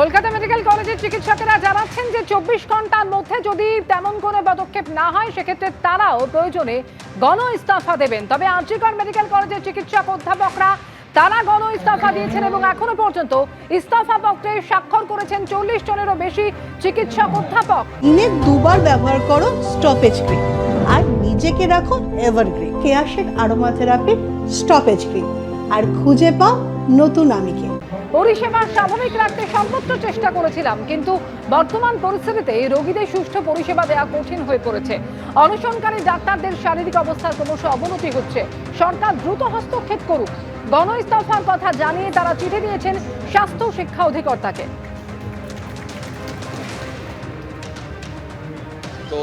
Kolkata medical কলেজের চিকিৎসকেরা জানাচ্ছেন যে চব্বিশ ঘণ্টার মধ্যে যদি তেমন কোনো পদক্ষেপ না হয়, সেক্ষেত্রে তারাও প্রয়োজনে গণ ইস্তফা দেবেন। তবে আর্যিকর মেডিকেল কলেজের চিকিৎসক অধ্যাপকরা তারা গণ ইস্তফা দিয়েছেন এবং এখনও পর্যন্ত ইস্তফা পত্রে স্বাক্ষর করেছেন চল্লিশ জনেরও বেশি চিকিৎসক অধ্যাপক। দিনে দুবার ব্যবহার করো স্টপেজ ক্রিম। আর নিজেকে রাখো এভারগ্রিন কেয়াশেক আরোমা থেরাপি স্টপেজ ক্রিম। আর খুঁজে পাও নতুন আমিকে। পরিষেবা স্বাভাবিক রাখতে সর্বোচ্চ চেষ্টা করেছিলাম, কিন্তু বর্তমান পরিস্থিতিতে এই রোগীদের সুষ্ঠু পরিষেবা দেওয়া কঠিন হয়ে পড়েছে। অনশনকারী ডাক্তারদের শারীরিক অবস্থার ক্রমশ অবনতি হচ্ছে। সরকার দ্রুত হস্তক্ষেপ করুক। গণ ইস্তফার কথা জানিয়ে তারা চিঠি দিয়েছেন স্বাস্থ্য শিক্ষা অধিকর্তাকে। তো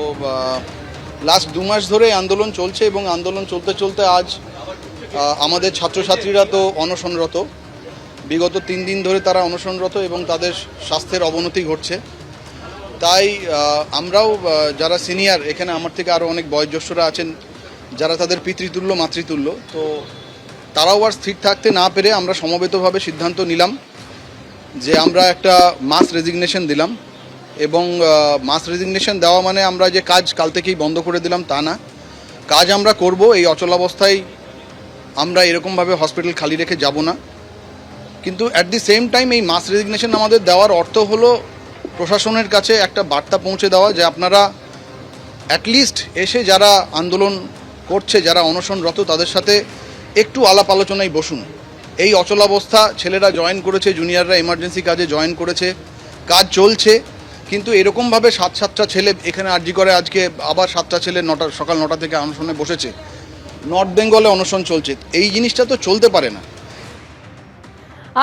লাস্ট দু মাস ধরে আন্দোলন চলছে এবং আন্দোলন চলতে চলতে আজ আমাদের ছাত্রছাত্রীরা তো অনশনরত। বিগত তিন দিন ধরে তারা অনশনরত এবং তাদের স্বাস্থ্যের অবনতি ঘটছে। তাই আমরাও যারা সিনিয়র, এখানে আমার থেকে আরও অনেক বয়োজ্যেষ্ঠরা আছেন, যারা তাদের পিতৃতুল্য, মাতৃতুল্য, তো তারাও আর স্থির থাকতে না পেরে আমরা সমবেতভাবে সিদ্ধান্ত নিলাম যে আমরা একটা মাস রেজিগনেশন দিলাম এবং মাস রেজিগনেশন দেওয়া মানে আমরা যে কাজ কাল থেকেই বন্ধ করে দিলাম তা না। কাজ আমরা করব, এই অচলাবস্থায় আমরা এরকমভাবে হসপিটাল খালি রেখে যাব না। কিন্তু অ্যাট দি সেম টাইম এই মাস রেজিগনেশন আমাদের দেওয়ার অর্থ হলো প্রশাসনের কাছে একটা বার্তা পৌঁছে দেওয়া যে আপনারা অ্যাটলিস্ট এসে যারা আন্দোলন করছে, যারা অনশনরত, তাদের সাথে একটু আলাপ আলোচনায় বসুন। এই অচলাবস্থা ছেলেরা জয়েন করেছে জুনিয়ররা এমার্জেন্সি কাজে জয়েন করেছে, কাজ চলছে, কিন্তু এরকমভাবে সাত সাতটা ছেলে এখানে আর্জি করে, আজকে আবার সাতটা ছেলে নটা, সকাল নটা থেকে অনশনে বসেছে। নর্থ বেঙ্গলে অনশন চলছে। এই জিনিসটা তো চলতে পারে না।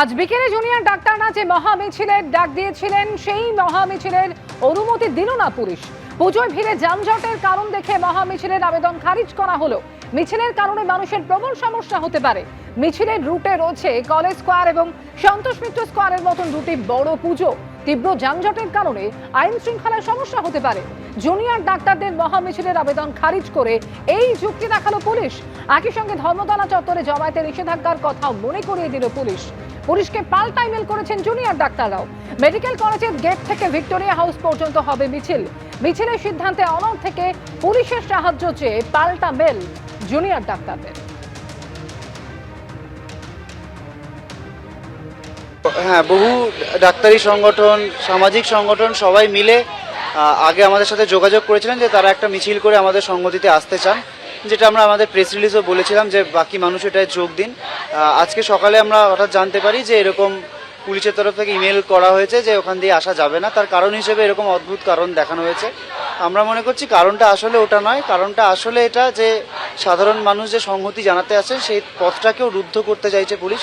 আজ বিকেলে জুনিয়র ডাক্তাররা যে মহা মিছিলের ডাক দিয়েছিলেন সেই মহা মিছিলের অনুমতি দিল না পুলিশ। পুজোয় ভিড়ে যানজটের কারণ দেখে মহা মিছিলের আবেদন খারিজ করা হলো। মিছিলের কারণে মানুষের প্রবল সমস্যা হতে পারে। মিছিলের রুটে রয়েছে কলেজ স্কোয়ার এবং সন্তোষ মিত্র স্কোয়ারের মতন দুটি বড় পুজো। তীব্র যানজটের কারণে আইন শৃঙ্খলার সমস্যা হতে পারে। জুনিয়র ডাক্তারদের মহা মিছিলের আবেদন খারিজ করে এই যুক্তি দেখাল পুলিশ। একই সঙ্গে ধর্মতলা চত্বরে জমায়েতে নিষেধাজ্ঞার কথাও মনে করিয়ে দিল পুলিশ। পুলিশকে পাল্টা ইমেল করেছেন জুনিয়র ডাক্তাররাও। মেডিকেল কলেজের গেট থেকে ভিক্টোরিয়া হাউস পর্যন্ত হবে মিছিল। মিছিলের সিদ্ধান্তে অনর থেকে পুলিশের সাহায্য চেয়ে পাল্টা মেল জুনিয়র ডাক্তারদের। হ্যাঁ বহু ডাক্তারি সংগঠন, সামাজিক সংগঠন সবাই মিলে আগে আমাদের সাথে যোগাযোগ করেছিলেন যে তারা একটা মিছিল করে আমাদের সংগতিতে আসতে চান। যেটা আমরা আমাদের প্রেস রিলিজও বলেছিলাম যে বাকি মানুষ এটায় যোগ দিন। আজকে সকালে আমরা হঠাৎ জানতে পারি যে এরকম পুলিশের তরফ থেকে ইমেল করা হয়েছে যে ওখান দিয়ে আসা যাবে না। তার কারণ হিসেবে এরকম অদ্ভুত কারণ দেখানো হয়েছে। আমরা মনে করছি কারণটা আসলে ওটা নয়, কারণটা আসলে এটা যে সাধারণ মানুষ যে সংহতি জানাতে আসে সেই পথটাকেও রুদ্ধ করতে চাইছে পুলিশ।